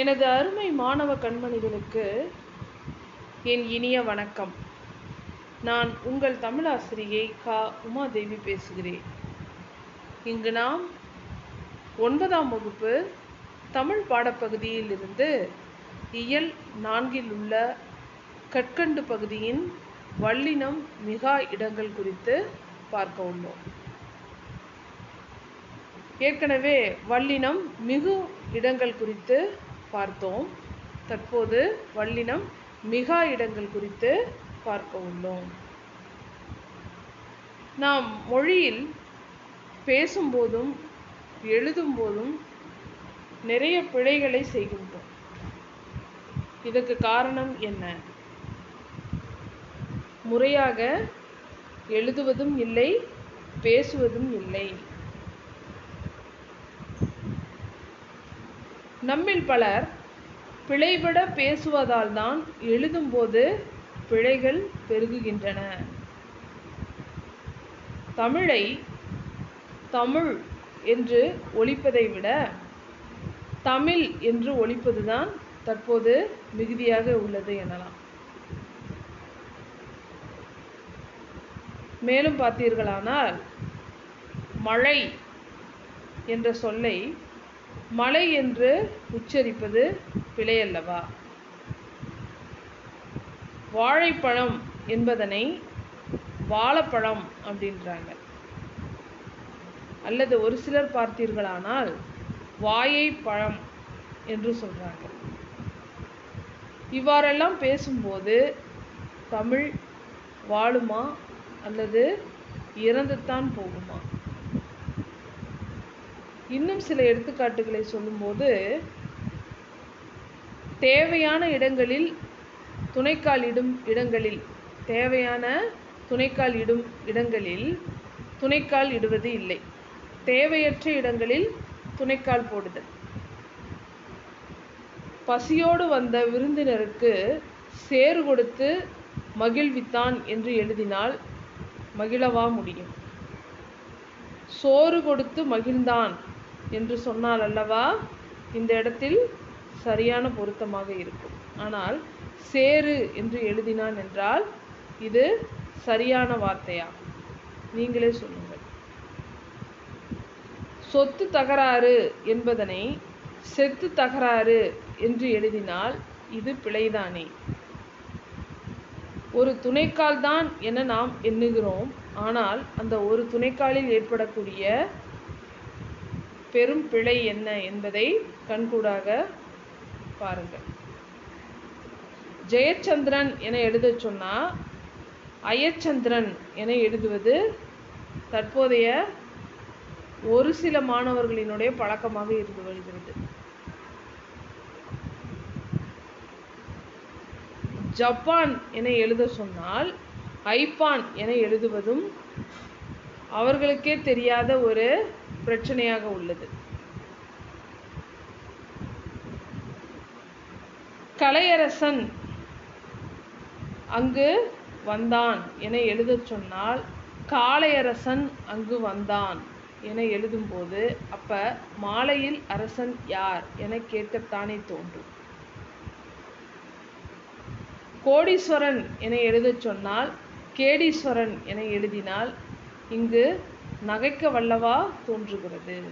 எனது அருமை மாணவ கண்மணிகளுக்கு என் இனிய வணக்கம். நான் உங்கள் தமிழாசிரியை கா. உமாதேவி பேசுகிறேன். இங்கு நாம் ஒன்பதாம் வகுப்பு தமிழ் பாடப்பகுதியில் இருந்து இயல் நான்கில் உள்ள கற்கண்டு பகுதியின் வல்லினம் மிகா இடங்கள் குறித்து பார்க்க உள்ளோம். ஏற்கனவே வல்லினம் மிகு இடங்கள் குறித்து பார்த்தோம். தற்போது வல்லினம் மிகா இடங்கள் குறித்து பார்க்க உள்ளோம். நாம் மொழியில் பேசும்போதும் எழுதும்போதும் நிறைய பிழைகளை செய்கின்றோம். இதற்கு காரணம் என்ன? முறையாக எழுதுவதும் இல்லை பேசுவதும் இல்லை. நம்மில் பலர் பிழைபட பேசுவதால் தான் எழுதும்போது பிழைகள் பெருகுகின்றன. தமிழை தமிழ் என்று ஒழிப்பதை விட தமிழ் என்று ஒழிப்பதுதான் தற்போது மிகுதியாக உள்ளது எனலாம். மேலும் பார்த்தீர்களானால் மழை என்ற சொல்லை மலை என்று உச்சரிப்பது பிழையல்லவா? வாழைப்பழம் என்பதனை வாழைப்பழம் அப்படின்றாங்க. அல்லது ஒரு சிலர் பார்த்தீர்களானால் வாயை பழம் என்று சொல்கிறாங்க இவ்வாறெல்லாம் பேசும்போது தமிழ் வாழுமா அல்லது இறந்துத்தான் போகுமா? இன்னும் சில எடுத்துக்காட்டுகளை சொல்லும்போது தேவையான இடங்களில் துணைக்கால் இடும் இடங்களில் தேவையான துணைக்கால் இடும் இடங்களில் துணைக்கால் இடுவது இல்லை. தேவையற்ற இடங்களில் துணைக்கால் போடுதல். பசியோடு வந்த விருந்தினருக்கு சேறு கொடுத்து மகிழ்வித்தான் என்று எழுதினால் மகிழவா முடியும். சோறு கொடுத்து மகிழ்ந்தான் என்று சொன்னால் அல்லவா இந்த இடத்தில் சரியான பொருத்தமாக இருக்கும். ஆனால் சேரு என்று எழுதினான் என்றால் இது சரியான வார்த்தையா? நீங்களே சொல்லுங்கள். சொத்து தகராறு என்பதனை செத்து தகராறு என்று எழுதினால் இது பிழைதானே? ஒரு துணைக்கால் தான் என நாம் எண்ணுகிறோம். ஆனால் அந்த ஒரு துணைக்காலில் ஏற்படக்கூடிய பெரும் பிழை என்ன என்பதை கண்கூடாக பாருங்கள். ஜெயச்சந்திரன் என எழுத சொன்னால் அயச்சந்திரன் என எழுதுவது தற்போதைய ஒரு சில மாணவர்களினுடைய பழக்கமாக இருந்து வருகிறது. ஜப்பான் என எழுத சொன்னால் ஐப்பான் என எழுதுவதும் அவர்களுக்கே தெரியாத ஒரு பிரச்சனையாக உள்ளது. கலையரசன் அங்கு வந்தான் என எழுதச் சொன்னால் காளையரசன் அங்கு வந்தான் என எழுதும்போது அப்ப மாலையில் அரசன் யார் என கேட்கத்தானே தோன்றும். கோடீஸ்வரன் என எழுதச் சொன்னால் கேடீஸ்வரன் என எழுதினால் இங்கு நகைக்க வல்லவா தோன்றுகிறது.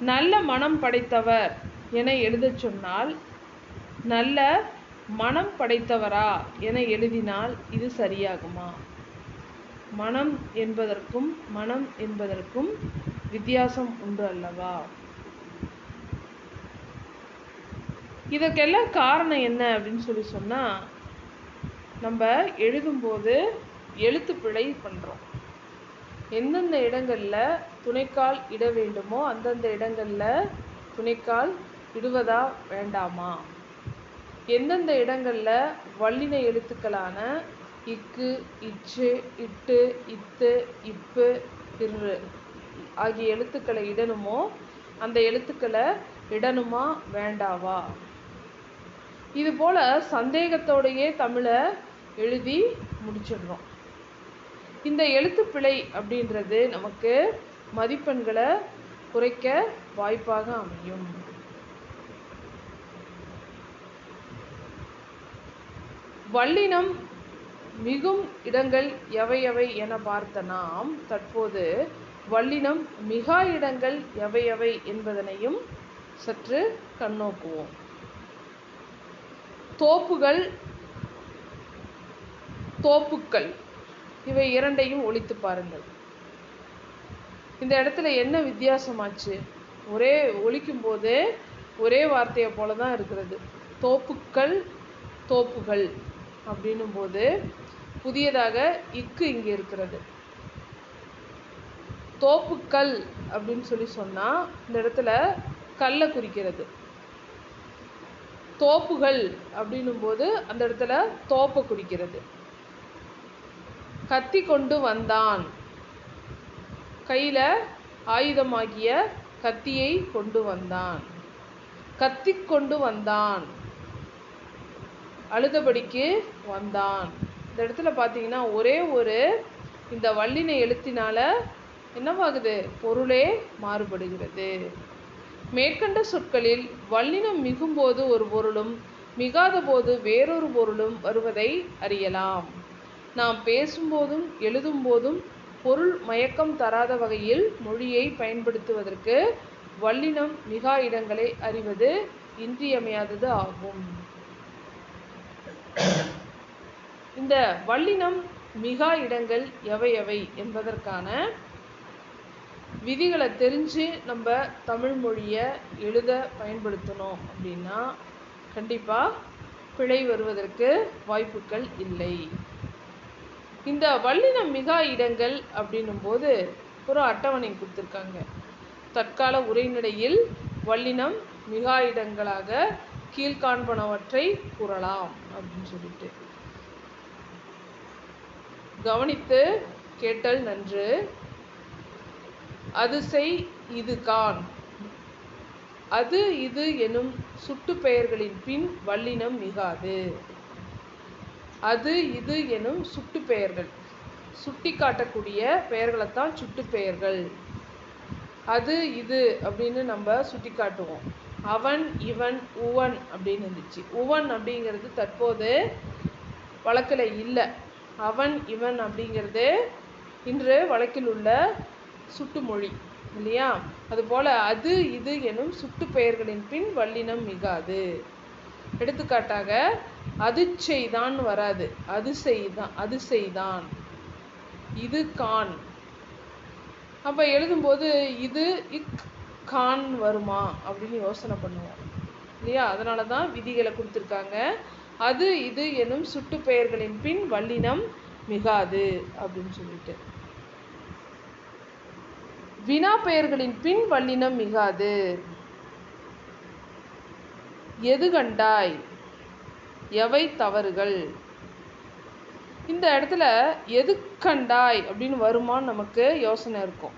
நல்ல மனம் படைத்தவர் என எழுதச் சொன்னால் நல்ல மனம் படைத்தவரா என எழுதினால் இது சரியாகுமா? மனம் என்பதற்கும் மனம் என்பதற்கும் வித்தியாசம் உண்டு அல்லவா? இதற்கெல்லாம் காரணம் என்ன அப்படின்னு சொல்லி சொன்னால் நம்ம எழுதும்போது எழுத்து பிழை பண்ணுறோம் எந்தெந்த இடங்களில் துணைக்கால் இட வேண்டுமோ அந்தந்த இடங்களில் துணைக்கால் இடுவதா வேண்டாமா? எந்தெந்த இடங்களில் வல்லின எழுத்துக்களான இக்கு இச்சு இட்டு இத்து இப்பு இரு ஆகிய எழுத்துக்களை இடணுமோ அந்த எழுத்துக்களை இடணுமா வேண்டாவா? இது போல் சந்தேகத்தோடையே தமிழை எழுதி முடிச்சிடுறோம். இந்த எழுத்துப்பிழை அப்படின்றது நமக்கு மதிப்பெண்களை குறைக்க வாய்ப்பாக அமையும். வல்லினம் மிகும் இடங்கள் எவையவை என பார்த்த நாம் தற்போது வல்லினம் மிகா இடங்கள் எவையவை என்பதனையும் சற்று கண்ணோக்குவோம். தோப்புகள் தோப்புக்கள். இவை இரண்டையும் ஒழித்து பாருங்கள். இந்த இடத்துல என்ன வித்தியாசமாச்சு? ஒரே ஒழிக்கும் போது ஒரே வார்த்தையை போல தான் இருக்கிறது. தோப்புக்கள் தோப்புகள் அப்படின்னும் போது புதியதாக இக்கு இங்கே இருக்கிறது. தோப்புக்கல் அப்படின்னு சொல்லி சொன்னால் இந்த இடத்துல கல்லை குறிக்கிறது. தோப்புகள் அப்படின்னும் போது அந்த இடத்துல தோப்பை குறிக்கிறது. கத்தி கொண்டு வந்தான். கையில் ஆயுதமாகிய கத்தியை கொண்டு வந்தான். கத்தி கொண்டு வந்தான். அழுதபடிக்கு வந்தான். இந்த இடத்துல பார்த்தீங்கன்னா ஒரே ஒரு இந்த வல்லின எழுத்தினால என்னவாகுது? பொருளே மாறுபடுகிறது. மேற்கண்ட சொற்களில் வல்லினம் மிகும்போது ஒரு பொருளும் மிகாத போது வேறொரு பொருளும் வருவதை அறியலாம். நாம் பேசும்போதும் எழுதும்போதும் பொருள் மயக்கம் தராத வகையில் மொழியை பயன்படுத்துவதற்கு வல்லினம் மிகா இடங்களை அறிவது இன்றியமையாதது ஆகும். இந்த வல்லினம் மிகா இடங்கள் எவை எவை என்பதற்கான விதிகளை தெரிஞ்சு நம்ம தமிழ் மொழியை எழுத பயன்படுத்தணும் அப்படின்னா கண்டிப்பாக பிழை வருவதற்கு வாய்ப்புகள் இல்லை. இந்த வல்லினம் மிகா இடங்கள் அப்படின்னும் போது ஒரு அட்டவணை கொடுத்துருக்காங்க. தற்கால உரைநடையில் வல்லினம் மிகா இடங்களாக கீழ்காண்பனவற்றை கூறலாம் அப்படின்னு சொல்லிட்டு. கவனித்து கேட்டல் நன்று. அது செய் இது கான் அது இது எனும் சுட்டு பெயர்களின் பின் வல்லினம் மிகாது. அது இது எனும் சுட்டு பெயர்கள். சுட்டி காட்டக்கூடிய பெயர்களைத்தான் சுட்டு பெயர்கள். அது இது அப்படின்னு நம்ம சுட்டி காட்டுவோம். அவன் இவன் உவன் அப்படின்னு இருந்துச்சு. உவன் அப்படிங்கிறது தற்போது வழக்கில் இல்லை. அவன் இவன் அப்படிங்கிறது இன்று வழக்கில் உள்ள சுட்டுமொழி இல்லையா? அதுபோல் அது இது எனும் சுட்டு பெயர்களின் பின் வல்லினம் மிகாது. எடுத்துக்காட்டாக அது செய்தான் வராது. அது செய்தான் அது செய்தான். இது கான். அப்போ எழுதும்போது இது இக் கான் வருமா அப்படின்னு யோசனை பண்ணுவோம். இல்லையா? அதனால தான் விதிகளை கொடுத்துருக்காங்க. அது இது எனும் சுட்டு பெயர்களின் பின் வல்லினம் மிகாது அப்படின்னு சொல்லிட்டு. வினா பெயர்களின் பின் வல்லினம் மிகாது. எது கண்டாய்? எவை தவறுகள்? இந்த இடத்துல எது கண்டாய் அப்படின்னு வருமான்னு நமக்கு யோசனை இருக்கும்.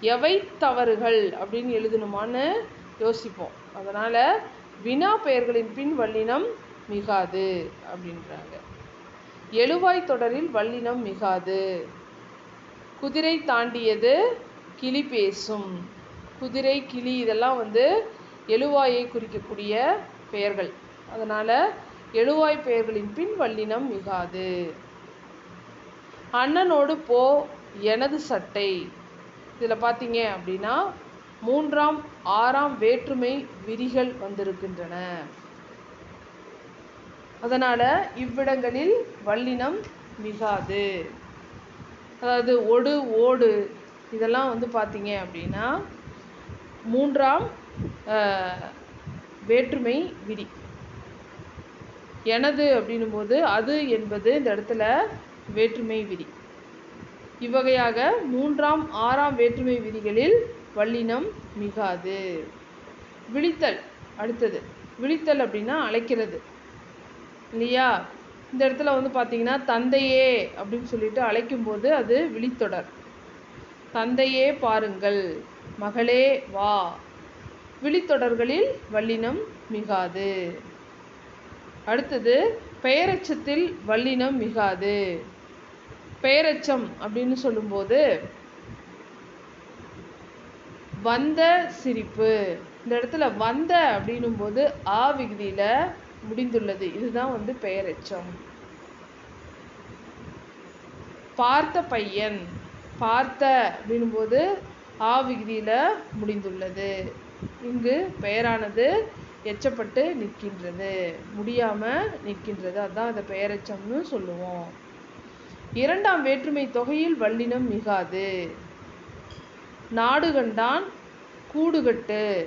எவை தவறுகள் அப்படின்னு எழுதணுமான்னு யோசிப்போம். அதனால் வினா பெயர்களின் பின் வல்லினம் மிகாது அப்படின்றாங்க. எழுவாய் தொடரில் வல்லினம் மிகாது. குதிரை தாண்டியது கிளி பேசும். குதிரை கிளி இதெல்லாம் வந்து எழுவாயை குறிக்கக்கூடிய பெயர்கள். அதனால் எழுவாய் பெயர்களின் பின் வல்லினம் மிகாது. அண்ணனோடு போ எனது சட்டை. இதில் பார்த்தீங்க அப்படின்னா மூன்றாம் ஆறாம் வேற்றுமை விரிகள் வந்திருக்கின்றன. அதனால் இவ்விடங்களில் வல்லினம் மிகாது. அதாவது ஒடு ஓடு இதெல்லாம் வந்து பார்த்தீங்க அப்படின்னா மூன்றாம் வேற்றுமை விதி எனது அப்படின்னும்போது அது என்பது இந்த இடத்துல வேற்றுமை விதி. இவ்வகையாக மூன்றாம் ஆறாம் வேற்றுமை விதிகளில் வல்லினம் மிகாது. விழித்தல் அடுத்தது. விழித்தல் அப்படின்னா அழைக்கிறது. இல்லையா? இந்த இடத்துல வந்து பார்த்தீங்கன்னா தந்தையே அப்படின்னு சொல்லிட்டு அழைக்கும்போது அது விழித்தொடர். தந்தையே பாருங்கள் மகளே வா. விழித்தொடர்களில் வல்லினம் மிகாது. அடுத்தது பெயரெச்சத்தில் வல்லினம் மிகாது. பெயரெச்சம் அப்படின்னு சொல்லும்போது வந்த சிரிப்பு. இந்த இடத்துல வந்த அப்படின்னும் போது ஆ விகுதியில் முடிந்துள்ளது. இதுதான் வந்து பெயரெச்சம். பார்த்த பையன் பார்த்த அப்படின்னும் போது ஆ விகுதியில முடிந்துள்ளது. இங்கு பெயரானது எச்சப்பட்டு நிற்கின்றது. முடியாம நிற்கின்றது. அதான் அதை பெயரெச்சம்னு சொல்லுவோம். இரண்டாம் வேற்றுமை தொகையில் வல்லினம் மிகாது. நாடு கண்டான் கூடுகட்டு.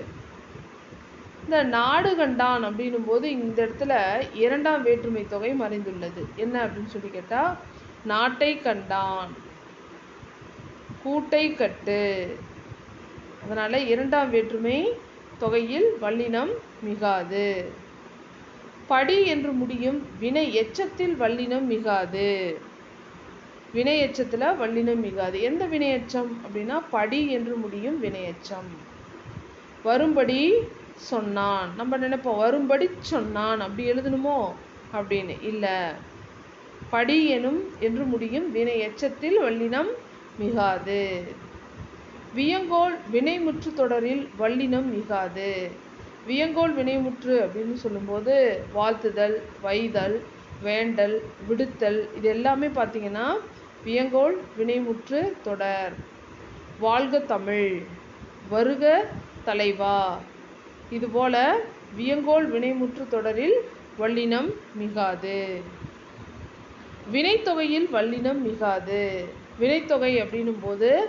இந்த நாடு கண்டான் அப்படின்னும் போது இந்த இடத்துல இரண்டாம் வேற்றுமை தொகை மறைந்துள்ளது. என்ன அப்படின்னு சொல்லி கேட்டா நாட்டை கண்டான். கூட்டை கட்டு. அதனால இரண்டாம் வேற்றுமை தொகையில் வல்லினம் மிகாது. படி என்று முடியும் வினை எச்சத்தில் வல்லினம் மிகாது. வினை எச்சத்துல வல்லினம் மிகாது. எந்த வினையச்சம் அப்படின்னா படி என்று முடியும் வினையச்சம் வரும்படி சொன்னான். நம்ம நினைப்போம் வரும்படி சொன்னான். அப்படி எழுதணுமோ? அப்படின்னு. இல்லை. படி எனும் என்று முடியும் வினை எச்சத்தில் வல்லினம் மிகாது. வியங்கோல் வினைமுற்று தொடரில் வல்லினம் மிகாது. வியங்கோல் வினைமுற்று அப்படின்னு சொல்லும்போது வாழ்த்துதல் வைதல் வேண்டல் விடுத்தல் இது எல்லாமே பார்த்தீங்கன்னா வியங்கோல் வினைமுற்று தொடர். வாழ்க தமிழ் வருக தலைவா. இதுபோல வியங்கோல் வினைமுற்று தொடரில் வல்லினம் மிகாது. வினைத்தொகையில் வல்லினம் மிகாது. வினைத்தொகை அப்படின்னும் போது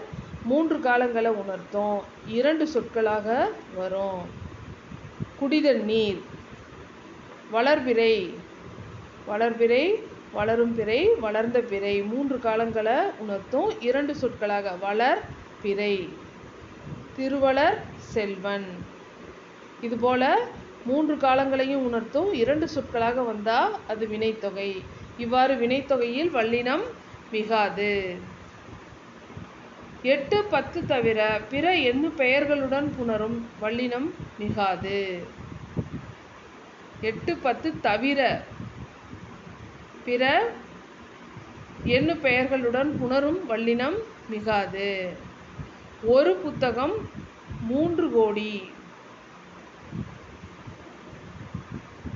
மூன்று காலங்களை உணர்த்தும். இரண்டு சொற்களாக வரும். குடிதல் நீர். வளர்பிறை. வளர்பிறை வளரும் பிறை வளர்ந்த பிறை. மூன்று காலங்களை உணர்த்தும். இரண்டு சொற்களாக வளர் பிறை. திருவளர் செல்வன். இதுபோல மூன்று காலங்களையும் உணர்த்தும். இரண்டு சொற்களாக வந்தால் அது வினைத்தொகை. இவ்வாறு வினைத்தொகையில் வல்லினம் மிகாது. எட்டு பத்து தவிர பிற எண்ணு பெயர்களுடன் புணரும் வல்லினம் மிகாது. எட்டு பத்து தவிர பிற எண்ணு பெயர்களுடன் புணரும் வல்லினம் மிகாது. ஒரு புத்தகம் மூன்று கோடி.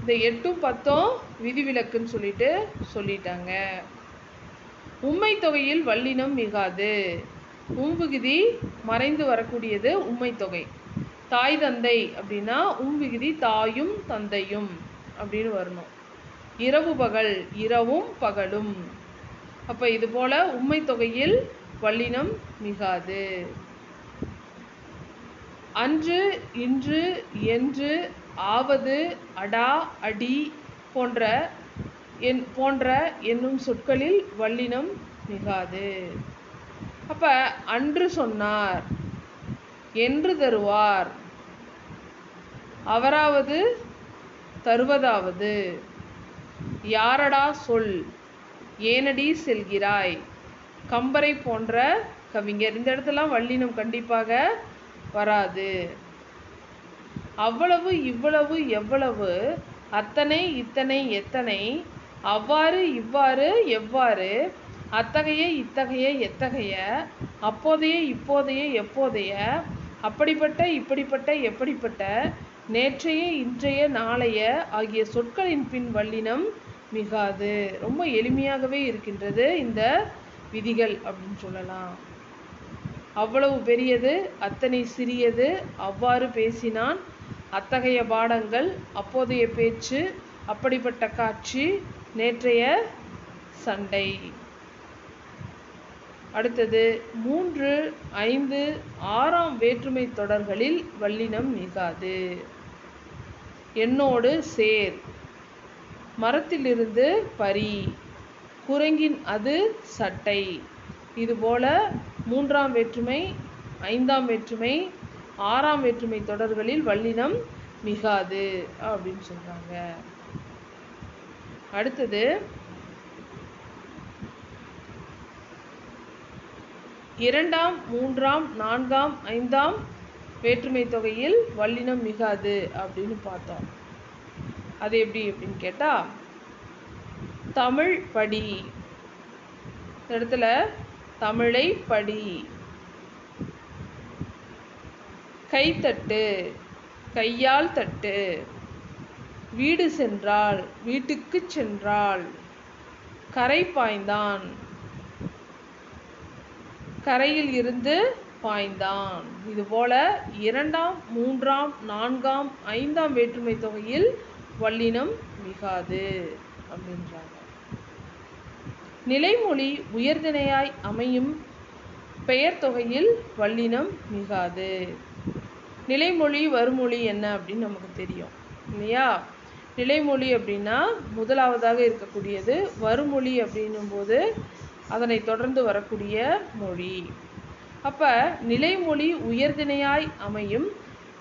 இந்த எட்டும் பத்தும் விதிவிலக்குன்னு சொல்லிட்டு சொல்லிட்டாங்க. உண்மை தொகையில் வல்லினம் மிகாது. உம்விகுதி மறைந்து வரக்கூடியது உண்மை தொகை. தாய் தந்தை அப்படின்னா உம்விகுதி தாயும் தந்தையும் அப்படின்னு வரணும். இரவு பகல் இரவும் பகலும். அப்ப இது போல உண்மை தொகையில் வல்லினம் மிகாது. அன்று இன்று என்று ஆவது அடா அடி போன்ற என் போன்ற என்னும் சொற்களில் வல்லினம் மிகாது. அப்ப அன்று சொன்னார் என்று தருவார். அவராவது தருவதாவது. யாரடா சொல் ஏனடி செல்கிறாய்? கம்பரை போன்ற கவிஞர். இந்த இடத்துலாம் வள்ளினம் கண்டிப்பாக வராது. அவ்வளவு இவ்வளவு எவ்வளவு அத்தனை இத்தனை எத்தனை அவ்வாறு இவ்வாறு எவ்வாறு அத்தகைய இத்தகைய எத்தகைய அப்போதைய இப்போதைய எப்போதைய அப்படிப்பட்ட இப்படிப்பட்ட எப்படிப்பட்ட நேற்றைய இன்றைய நாளைய ஆகிய சொற்களின் பின் வல்லினம் மிகாது. ரொம்ப எளிமையாகவே இருக்கின்றது இந்த விதிகள் அப்படின்னு சொல்லலாம். அவ்வளவு பெரியது அத்தனை சிறியது அவ்வாறு பேசினான். அத்தகைய பாடங்கள் அப்போதைய பேச்சு அப்படிப்பட்ட காட்சி நேற்றைய சண்டை. அடுத்தது மூன்று ஐந்து ஆறாம் வேற்றுமை தொடர்களில் வல்லினம் மிகாது. என்னோடு சேர். மரத்திலிருந்து பரி. குரங்கின் அது சட்டை. இதுபோல மூன்றாம் வேற்றுமை ஐந்தாம் வேற்றுமை ஆறாம் வேற்றுமை தொடர்களில் வல்லினம் மிகாது அப்படின்னு சொல்றாங்க. அடுத்தது இரண்டாம் மூன்றாம் நான்காம் ஐந்தாம் வேற்றுமை தொகையில் வல்லினம் மிகாது அப்படின்னு பார்த்தோம். அது எப்படி அப்படின்னு கேட்டா தமிழ் படி. இந்த இடத்துல தமிழை படி. கைத்தட்டு கையால் தட்டு. வீடு சென்றாள் வீட்டுக்கு சென்றாள் கரை பாய்ந்தான். கரையில் இருந்து பாய்ந்தான். இதுபோல இரண்டாம் மூன்றாம் நான்காம் ஐந்தாம் வேற்றுமை தொகையில் வல்லினம் மிகாது அப்படின்றாங்க. நிலைமொழி உயர்திணையாய் அமையும் பெயர் தொகையில் வல்லினம் மிகாது. நிலைமொழி வருமொழி என்ன அப்படின்னு நமக்கு தெரியும் இல்லையா? நிலைமொழி அப்படின்னா முதலாவதாக இருக்கக்கூடியது வருமொழி அப்படின்னும் போது அதனை தொடர்ந்து வரக்கூடிய மொழி. அப்ப நிலைமொழி உயர்திணையாய் அமையும்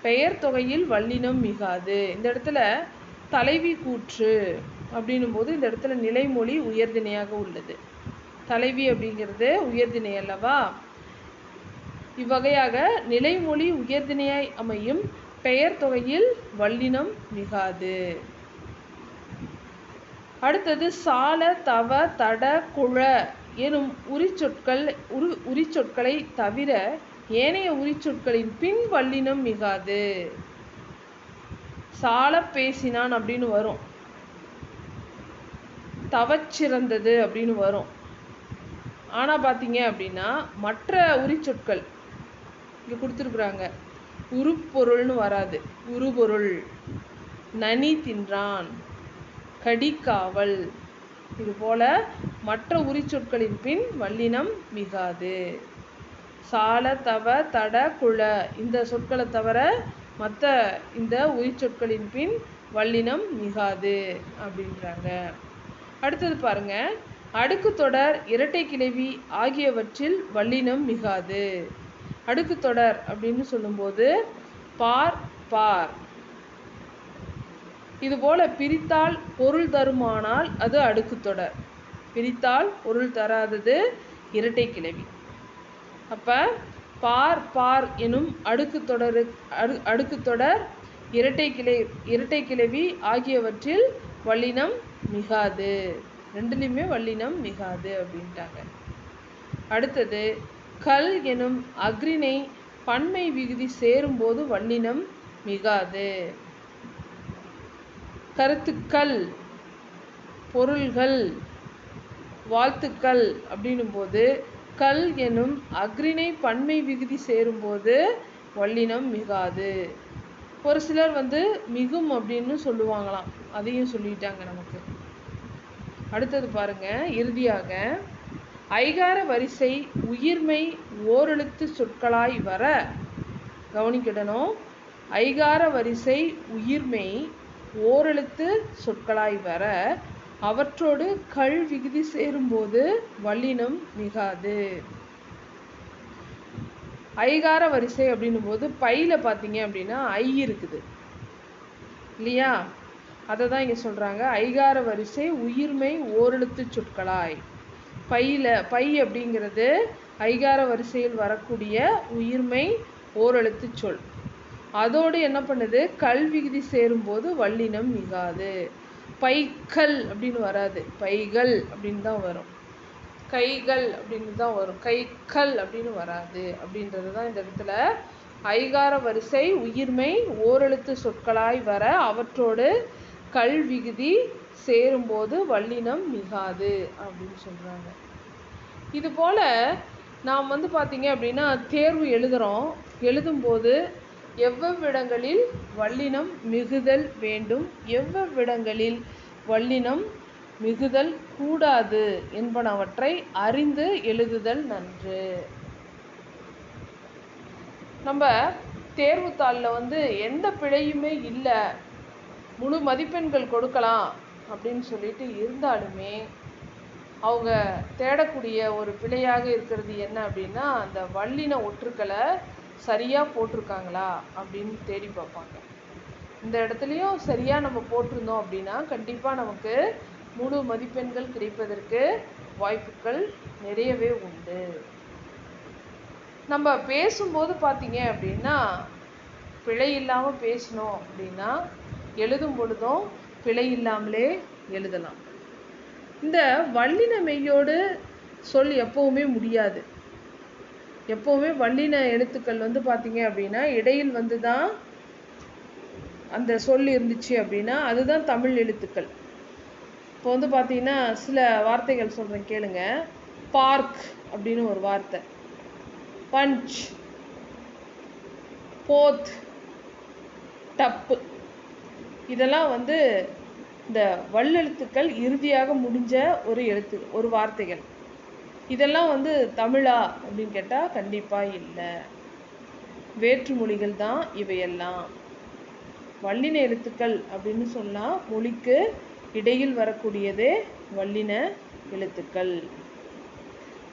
பெயர் தொகையில் வல்லினம் மிகாது. இந்த இடத்துல தலைவி கூற்று அப்படின்னும் போது இந்த இடத்துல நிலைமொழி உயர்திணையாக உள்ளது. தலைவி அப்படிங்கிறது உயர்திணை அல்லவா? இவ்வகையாக நிலைமொழி உயர்திணையாய் அமையும் பெயர் தொகையில் வல்லினம் மிகாது. அடுத்தது சால தவ தட குழ எனும் உரிச்சொற்கள் உரு உரிச்சொற்களை தவிர ஏனைய உரிச்சொற்களின் பின் வல்லினம் மிகாது. சால பேசினான் அப்படின்னு வரும். தவச்சிறந்தது அப்படின்னு வரும். ஆனால் பார்த்தீங்க அப்படின்னா மற்ற உரிச்சொற்கள் இங்கே கொடுத்துருக்குறாங்க. உருப்பொருள்னு வராது. உருபொருள். நனி தின்றான். கடிக்காவல் இதுபோல மற்ற உரிச்சொற்களின் பின் வல்லினம் மிகாது. சால தவ தட குழ. இந்த சொற்களை தவிர மற்ற இந்த உரிச்சொற்களின் பின் வல்லினம் மிகாது அப்படின்றாங்க. அடுத்தது பாருங்க. அடுக்கு தொடர் இரட்டை கிளவி ஆகியவற்றில் வல்லினம் மிகாது. அடுக்கு தொடர் அப்படின்னு சொல்லும்போது பார் பார். இதுபோல பிரித்தால் பொருள் தருமானால் அது அடுக்கு தொடர். பிரித்தால் பொருள் தராதது இரட்டை கிளவி அப்ப பார் பார் எனும் அடுக்கு தொடரு அடு அடுக்கு தொடர் இரட்டை கிளை இரட்டை கிளவி ஆகியவற்றில் வல்லினம் மிகாது. ரெண்டுலேயுமே வல்லினம் மிகாது அப்படின்ட்டாங்க. அடுத்தது கல் எனும் அக்ரிணை பன்மை விகுதி சேரும்போது வல்லினம் மிகாது. கருத்துக்கள் பொருள்கள் வாழ்த்துக்கள் அப்படின்னும் போது கல் எனும் அக்ரிணை பன்மை விகுதி சேரும்போது வல்லினம் மிகாது. ஒரு சிலர் வந்து மிகும் அப்படின்னு சொல்லுவாங்களாம். அதையும் சொல்லிட்டாங்க நமக்கு. அடுத்தது பாருங்க இறுதியாக ஐகார வரிசை உயிர்மை ஓரெழுத்து சொற்களாய் வர கவனிக்கிடணும். ஐகார வரிசை உயிர்மை ஓரெழுத்து சொற்களாய் வர அவற்றோடு கள் விகுதி சேரும்போது வல்லினம் மிகாது. ஐகார வரிசை அப்படின்னும் போது பையில பார்த்தீங்க அப்படின்னா ஐ இருக்குது. இல்லையா? அதை தான் இங்கே சொல்கிறாங்க ஐகார வரிசை உயிர்மை ஓரெழுத்து சொற்களாய். பையில பை அப்படிங்கிறது ஐகார வரிசையில் வரக்கூடிய உயிர்மை ஓரெழுத்து சொல். அதோடு என்ன பண்ணுது? கல் விகுதி சேரும்போது வல்லினம் மிகாது. பைக்கல் அப்படின்னு வராது. பைகள் அப்படின்னு தான் வரும். கைகள் அப்படின்னு தான் வரும். கைக்கல் அப்படின்னு வராது. அப்படின்றது தான் இந்த இடத்துல ஐகார வரிசை உயிர்மை ஓரெழுத்து சொற்களாய் வர அவற்றோடு கல் விகுதி சேரும்போது வல்லினம் மிகாது அப்படின்னு சொல்கிறாங்க இது போல் நாம் வந்து பார்த்தீங்க அப்படின்னா தேர்வு எழுதுகிறோம் எழுதும்போது எவ்வவ்விடங்களில் வல்லினம் மிகுதல் வேண்டும்? எவ்வவ்விடங்களில் வல்லினம் மிகுதல் கூடாது என்பனவற்றை அறிந்து எழுதுதல் நன்று. நம்ம தேர்வுத்தாளில் வந்து எந்த பிழையுமே இல்லை முழு மதிப்பெண்கள் கொடுக்கலாம் அப்படின்னு சொல்லிட்டு இருந்தாலுமே அவங்க தேடக்கூடிய ஒரு பிழையாக இருக்கிறது என்ன அப்படின்னா அந்த வல்லின ஒற்றுக்களை சரியாக போட்டிருக்காங்களா அப்படின்னு தேடி பார்ப்பாங்க. இந்த இடத்துலையும் சரியாக நம்ம போட்டிருந்தோம் அப்படின்னா கண்டிப்பாக நமக்கு முழு மதிப்பெண்கள் கிடைப்பதற்கு வாய்ப்புகள் நிறையவே உண்டு. நம்ம பேசும்போது பார்த்தீங்க அப்படின்னா பிழை இல்லாமல் பேசினோம் அப்படின்னா எழுதும் பொழுதும் பிழை இல்லாமலே எழுதலாம். இந்த வல்லின மெய்யோடு சொல் எப்பவுமே முடியாது. எப்போவுமே வல்லின எழுத்துக்கள் வந்து பார்த்தீங்க அப்படின்னா இடையில் வந்து தான் அந்த சொல் இருந்துச்சு அப்படின்னா அதுதான் தமிழ் எழுத்துக்கள். இப்போ வந்து பார்த்தீங்கன்னா சில வார்த்தைகள் சொல்கிறேன் கேளுங்க. பார்க் அப்படின்னு ஒரு வார்த்தை. பஞ்ச். போத். டப்பு இதெல்லாம் வந்து இந்த வல்லெழுத்துக்கள் இறுதியாக முடிஞ்ச ஒரு எழுத்து ஒரு வார்த்தைகள். இதெல்லாம் வந்து தமிழா அப்படின்னு கேட்டால் கண்டிப்பாக இல்லை. வேற்று மொழிகள் தான் இவையெல்லாம். வல்லின எழுத்துக்கள் அப்படின்னு சொன்னால் மொழிக்கு இடையில் வரக்கூடியதே வல்லின எழுத்துக்கள்.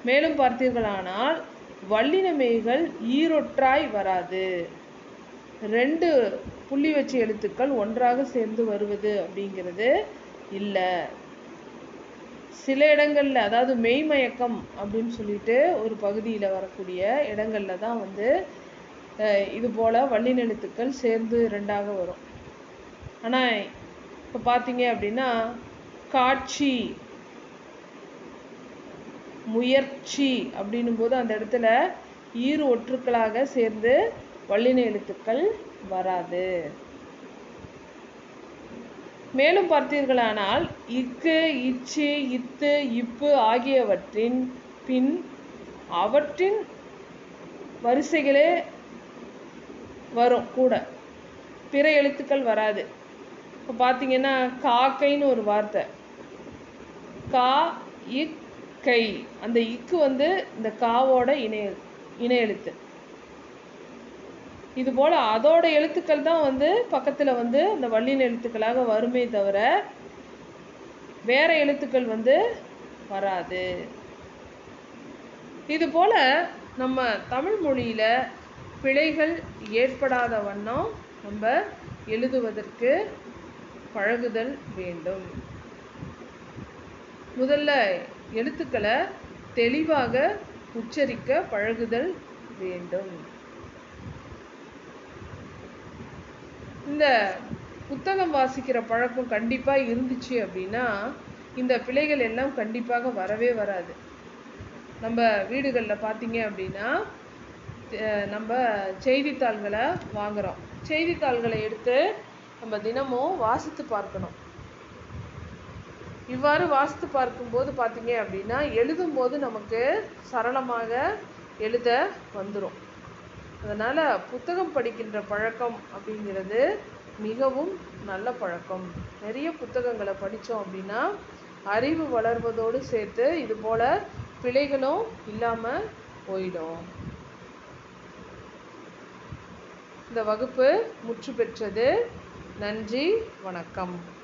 மேலும் பார்த்தீர்களானால் வல்லின மெய்கள் ஈரொற்றாய் வராது. ரெண்டு புள்ளி வச்ச எழுத்துக்கள் ஒன்றாக சேர்ந்து வருவது அப்படிங்கிறது இல்லை. சில இடங்களில் அதாவது மெய்மயக்கம் அப்படின்னு சொல்லிட்டு ஒரு பகுதியில் வரக்கூடிய இடங்களில் தான் வந்து இது போல் வள்ளினெழுத்துக்கள் சேர்ந்து ரெண்டாக வரும். ஆனால் இப்போ பார்த்தீங்க அப்படின்னா காட்சி முயற்சி அப்படின்னும் போது அந்த இடத்துல ஈறு ஒற்றுக்களாக சேர்ந்து வள்ளின எழுத்துக்கள் வராது. மேலும் பார்த்தீர்களானால் இக்கு இச்சு இத்து இப்பு ஆகியவற்றின் பின் அவற்றின் வரிசைகளே வரும் கூட. பிற எழுத்துக்கள் வராது. இப்போ பார்த்தீங்கன்னா காக்கைன்னு ஒரு வார்த்தை. கா இக் கை. அந்த இக்கு வந்து இந்த காவோட இணை இணை எழுத்து. இது போல் அதோட எழுத்துக்கள் தான் வந்து பக்கத்தில் வந்து இந்த வல்லின எழுத்துக்களாக வருமே தவிர வேற எழுத்துக்கள் வந்து வராது. இது போல் நம்ம தமிழ் மொழியில் பிழைகள் ஏற்படாத வண்ணம் நம்ம எழுதுவதற்கு பழகுதல் வேண்டும். முதல்ல எழுத்துக்களை தெளிவாக உச்சரிக்க பழகுதல் வேண்டும். இந்த புத்தகம் வாசிக்கிற பழக்கம் கண்டிப்பாக இருந்துச்சு அப்படின்னா இந்த பிழைகள் எல்லாம் கண்டிப்பாக வரவே வராது. நம்ம வீடுகளில் பார்த்தீங்க அப்படின்னா நம்ம செய்தித்தாள்களை வாங்குகிறோம் செய்தித்தாள்களை எடுத்து நம்ம தினமும் வாசித்து பார்க்கணும். இவ்வாறு வாசித்து பார்க்கும்போது பார்த்தீங்க அப்படின்னா எழுதும்போது நமக்கு சரளமாக எழுத வந்துடும் அதனால் புத்தகம் படிக்கின்ற பழக்கம் அப்படிங்கிறது மிகவும் நல்ல பழக்கம். நிறைய புத்தகங்களை படித்தோம் அப்படின்னா அறிவு வளர்வதோடு சேர்த்து இது போல் பிழைகளும் இல்லாமல் போயிடும். இந்த வகுப்பு முற்று பெற்றது. நன்றி வணக்கம்.